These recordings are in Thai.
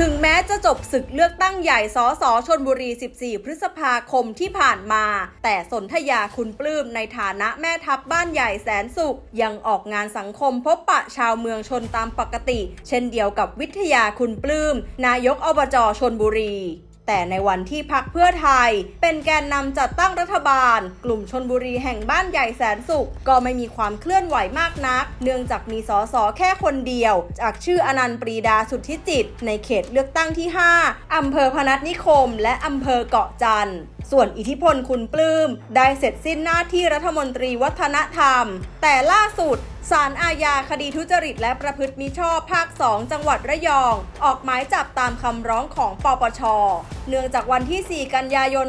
ถึงแม้จะจบศึกเลือกตั้งใหญ่สสชนบุรี 14 พฤษภาคมที่ผ่านมา แต่สนธยาคุณปลื้มในฐานะแม่ทัพบ้านใหญ่แสนสุข ยังออกงานสังคมพบปะชาวเมืองชนตามปกติ เช่นเดียวกับวิทยาคุณปลื้ม นายกอบจชนบุรี แต่ในวันที่พักเพื่อไทย เป็นแกนนำจัดตั้งรัฐบาล กลุ่มชนบุรีแห่งบ้านใหญ่แสนสุข ก็ไม่มีความเคลื่อนไหวมากนัก เนื่องจากมีสสแค่คนเดียว จากชื่ออนันต์ปรีดาสุทธิจิต ในเขตเลือกตั้งที่ 5อำเภอพนัสนิคม และอำเภอเกาะจันทร์ ส่วนอิทธิพลคุณปลื้ม ได้เสร็จสิ้นหน้าที่รัฐมนตรีวัฒนธรรม แต่ล่าสุดศาลอาญาคดีทุจริตและประพฤติมิชอบภาค 2 จังหวัดระยอง ออกหมายจับตามคำร้องของปปช เนื่องจากวันที่ 4 กันยายน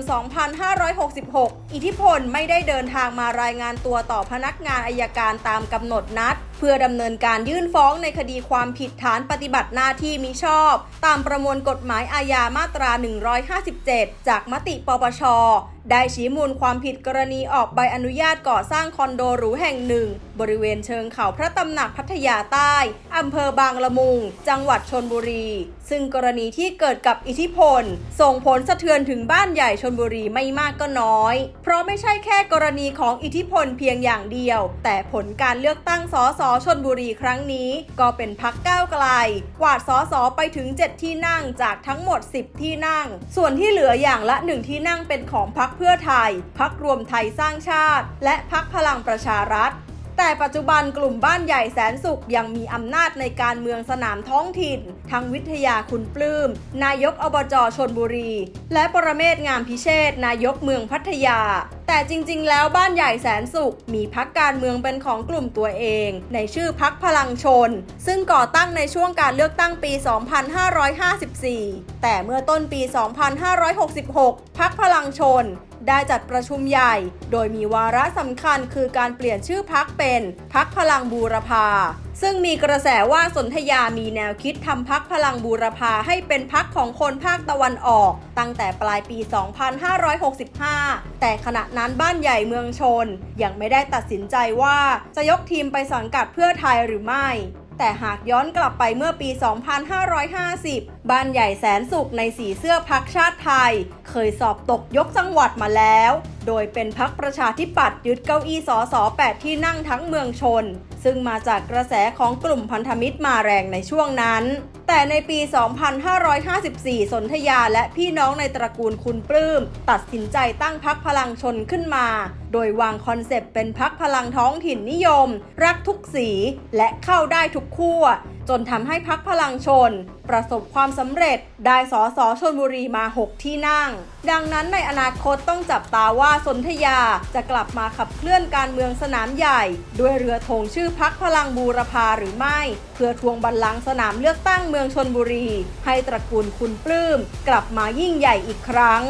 2566 อิทธิพลไม่ได้เดินทางมารายงานตัวต่อพนักงานอายการตามกำหนดนัด เพื่อดำเนินการยื่นฟ้องในคดีความผิดฐานปฏิบัติหน้าที่มิชอบ ตามประมวลกฎหมายอาญามาตรา 157 จากมติปปชได้ชี้มูลความผิดกรณีออกใบอนุญาตก่อสร้างคอนโดหรูแห่งหนึ่ง บริเวณเชิงเขาพระตำหนักพัทยาใต้อำเภอบางละมุง จังหวัดชนบุรี ซึ่งกรณีที่เกิดกับอิทธิพล ส่งผลสะเทือนถึงบ้านใหญ่ชนบุรีไม่มากก็น้อย เพราะไม่ใช่แค่กรณีของอิทธิพลเพียงอย่างเดียว แต่ผลการเลือกตั้งสสชนบุรีครั้งนี้ ก็เป็นพักก้าวไกล กวาดสสไปถึง 7 ที่นั่งจากทั้งหมด 10 ที่นั่ง ส่วนที่เหลืออย่างละ 1 ที่นั่งเป็นของพักเพื่อไทย พักรวมไทยสร้างชาติ และพักพลังประชารัฐ แต่ปัจจุบันกลุ่มบ้านใหญ่แสนสุขยังมีอำนาจในการเมืองสนามท้องถิ่น ทั้งวิทยาคุณปลื้ม นายกอบจชนบุรี และปรเมศงามพิเชษนายกเมืองพัทยา แต่จริง ๆ แล้วบ้านใหญ่แสนสุข มีพักการเมืองเป็นของกลุ่มตัวเอง ในชื่อพักพลังชน ซึ่งก่อตั้งในช่วงการเลือกตั้งปี 2554 แต่เมื่อต้นปี 2566 พักพลังชนได้จัดประชุมใหญ่ โดยมีวาระสำคัญคือการเปลี่ยนชื่อพักเป็นพักพลังบูรพา ซึ่งมีกระแสว่าสนธยามีแนวคิดทำพักพลังบูรพาให้เป็นพักของคนภาคตะวันออก ตั้งแต่ปลายปี 2565 แต่ขณะนั้นบ้านใหญ่เมืองชน ยังไม่ได้ตัดสินใจว่าจะยกทีมไปสังกัดเพื่อไทยหรือไม่ แต่หากย้อนกลับไปเมื่อปี 2550 บ้านใหญ่แสนสุขในสีเสื้อพักชาติไทย เคยสอบตกยกจังหวัดมาแล้ว โดยเป็นพักประชาธิปัตย์ยึดเก้าอี้สอสอ8ที่นั่งทั้งเมืองชน ซึ่งมาจากกระแสของกลุ่มพันธมิตรมาแรงในช่วงนั้น แต่ในปี 2554 สนธยาและพี่น้องในตระกูลคุณปลื้ม ตัดสินใจตั้งพักพลังชนขึ้นมา โดยวางคอนเซปต์เป็นพักพลังท้องถิ่นนิยม รักทุกสีและเข้าได้ทุกขั้ว จนทำให้พักพลังชน ประสบความสำเร็จได้สอสอชนบุรีมา 6 ที่นั่ง ดังนั้นในอนาคตต้องจับตาว่าสนธยาจะกลับมาขับเคลื่อนการเมืองสนามใหญ่ ด้วยเรือธงชื่อพักพลังบูรพาหรือไม่ เพื่อทวงบัลลังก์สนามเลือกตั้งเมืองชนบุรี ให้ตระกูลคุณปลื้ม กลับมายิ่งใหญ่อีกครั้ง